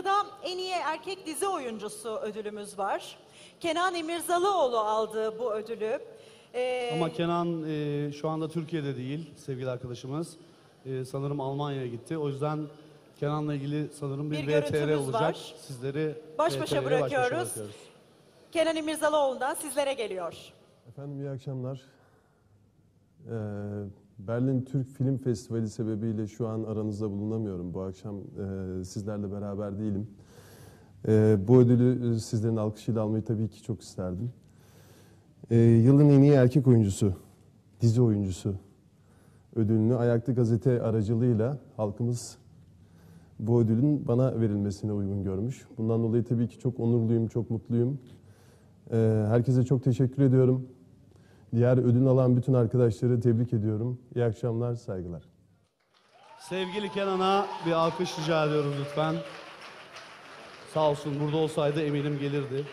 Sırada en iyi erkek dizi oyuncusu ödülümüz var. Kenan İmirzalıoğlu aldı bu ödülü. Ee, Ama Kenan e, şu anda Türkiye'de değil sevgili arkadaşımız. E, sanırım Almanya'ya gitti. O yüzden Kenan'la ilgili sanırım bir, Bir VTR olacak. var. Sizleri Baş VTR'ye başa bırakıyoruz. Kenan İmirzalıoğlu'ndan sizlere geliyor. Efendim iyi akşamlar. Ee, Berlin Türk Film Festivali sebebiyle şu an aranızda bulunamıyorum. Bu akşam e, sizlerle beraber değilim. Ee, bu ödülü e, sizlerin alkışıyla almayı tabii ki çok isterdim. Ee, yılın en iyi erkek oyuncusu, dizi oyuncusu ödülünü Ayaklı Gazete aracılığıyla halkımız bu ödülün bana verilmesine uygun görmüş. Bundan dolayı tabii ki çok onurluyum, çok mutluyum. Ee, herkese çok teşekkür ediyorum. Diğer ödül alan bütün arkadaşları tebrik ediyorum. İyi akşamlar, saygılar. Sevgili Kenan'a bir alkış rica ediyoruz lütfen. Sağ olsun burada olsaydı eminim gelirdi.